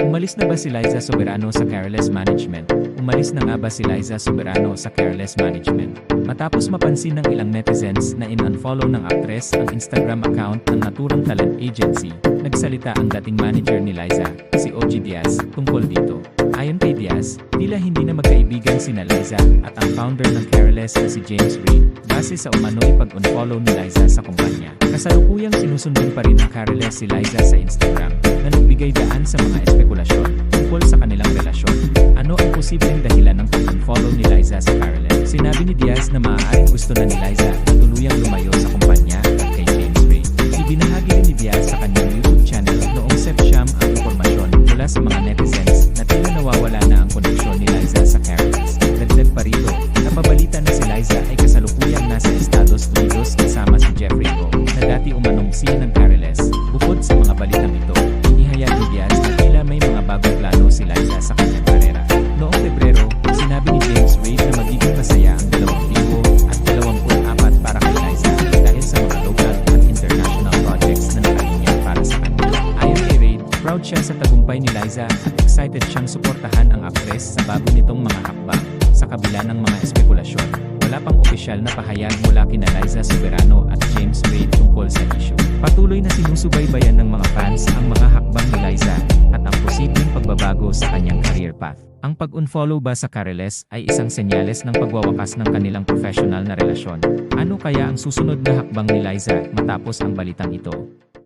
Umalis na ba si Liza Soberano sa careless management? Umalis na nga ba si Liza Soberano sa careless management? Matapos mapansin ng ilang netizens na in-unfollow ng actress ang Instagram account ng naturang talent agency, nagsalita ang dating manager ni Liza, si OG Diaz, tungkol dito. Ayon kay Diaz, tila hindi na magkaibigan sina Liza at ang founder ng Careless na si James Reid, base sa umano'y pag-unfollow ni Liza sa kumpanya. Kasalukuyang sinusundan pa rin ng Careless si Liza sa Instagram, posibleng dahilan ng pag-unfollow ni Liza sa Careless? Sinabi ni Diaz na maaaring gusto na ni Liza na tuluyang lumayo sa kumpanya at kay James Reid. Ibinahagi rin ni Diaz sa kanyang YouTube channel noong Sepsyam ang impormasyon mula sa mga netizens na tila nawawala na ang koneksyon ni Liza sa Careless. Dagdag pa rito, napabalita na si Liza ay kasalukuyang nasa Estados Unidos kasama si Jeffrey Go, na dati umanong siya ng Careless. Bukod sa mga balitang proud siya sa tagumpay ni Liza at excited siyang suportahan ang actress sa bago nitong mga hakbang sa kabila ng mga espekulasyon. Wala pang opisyal na pahayag mula kina Liza Soberano at James Reid tungkol sa issue. Patuloy na sinusubaybayan ng mga fans ang mga hakbang ni Liza at ang posibleng pagbabago sa kanyang career path. Ang pag-unfollow ba sa Careles ay isang senyales ng pagwawakas ng kanilang professional na relasyon? Ano kaya ang susunod na hakbang ni Liza matapos ang balitang ito?